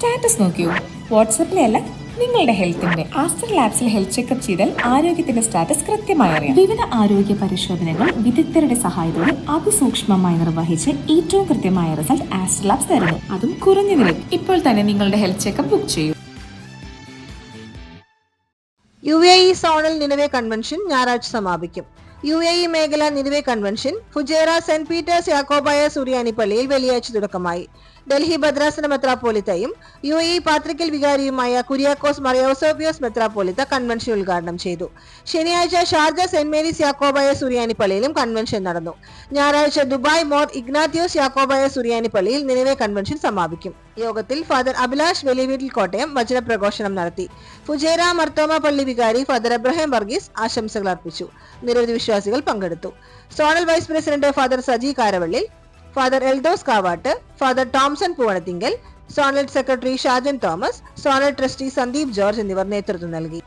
Status നോക്കിയോ? വാട്സപ്പിലെ അല്ല നിങ്ങളുടെ ഹെൽത്തിന്റെ ആസ്റ്റർ ലാബ്സിൽ ഹെൽത്ത് ചെക്കപ്പ് ചെയ്താൽ ആരോഗ്യത്തിന്റെ സ്റ്റാറ്റസ് കൃത്യമായി അറിയാം. വിവിധ ആരോഗ്യ പരിശോധനകൾ വിദഗ്ധരുടെ സഹായത്തോടെ അതിസൂക്ഷ്മമായി നിർവഹിച്ച് ഏറ്റവും കൃത്യമായ റിസൾട്ട് ആസ്റ്റർ ലാബ്സ് തരുന്നു. അതും കുറഞ്ഞ നിരക്ക് ഇപ്പോൾ തന്നെ നിങ്ങളുടെ ഹെൽത്ത് ചെക്കപ്പ് ബുക്ക് ചെയ്യൂ. യു എ ഇ സോണൽ നിലവേ കൺവെൻഷൻ ഞായറാഴ്ച സമാപിക്കും. യു എ ഇ മേഖല നിലവെ കൺവെൻഷൻ ഫുജേറ സെന്റ് പീറ്റേഴ്സ് യാക്കോബായ സുറിയാനി പള്ളിയിൽ വെള്ളിയാഴ്ച തുടക്കമായി. ഡൽഹി ഭദ്രാസന മെത്രാപ്പോലിത്തയും യു എ ഇ പാത്രിക്കൽ വികാരിയുമായ കുര്യാക്കോസ് മറിയോസോബിയോസ് മെത്രാപ്പോലിത്ത കൺവെൻഷൻ ഉദ്ഘാടനം ചെയ്തു. ശനിയാഴ്ച ഷാർജ സെന്റ് മേരീസ് യാക്കോബായ സുറിയാനിപ്പള്ളിയിലും കൺവെൻഷൻ നടന്നു. ഞായറാഴ്ച ദുബായ് മോർ ഇഗ്നാത്യോസ് യാക്കോബായ സുറിയാനിപ്പള്ളിയിൽ നിലവെ കൺവെൻഷൻ സമാപിക്കും. യോഗത്തിൽ ഫാദർ അഭിലാഷ് വെലിവീട്ടിൽ കോട്ടയം വചനപ്രഘോഷണം നടത്തി. ഫുജേര മർത്തോമ പള്ളി വികാരി ഫാദർ അബ്രഹാം വർഗീസ് ആശംസകൾ അർപ്പിച്ചു. നിരവധി വിശ്വാസികൾ പങ്കെടുത്തു. Zonal vice president father Saji Karavally father Eldhose Kavatt father Tomson Poovanathinkal zonal secretary Shajan Thomas zonal trustee Sandeep George എന്നിവർ നേതൃത്വം നൽകി.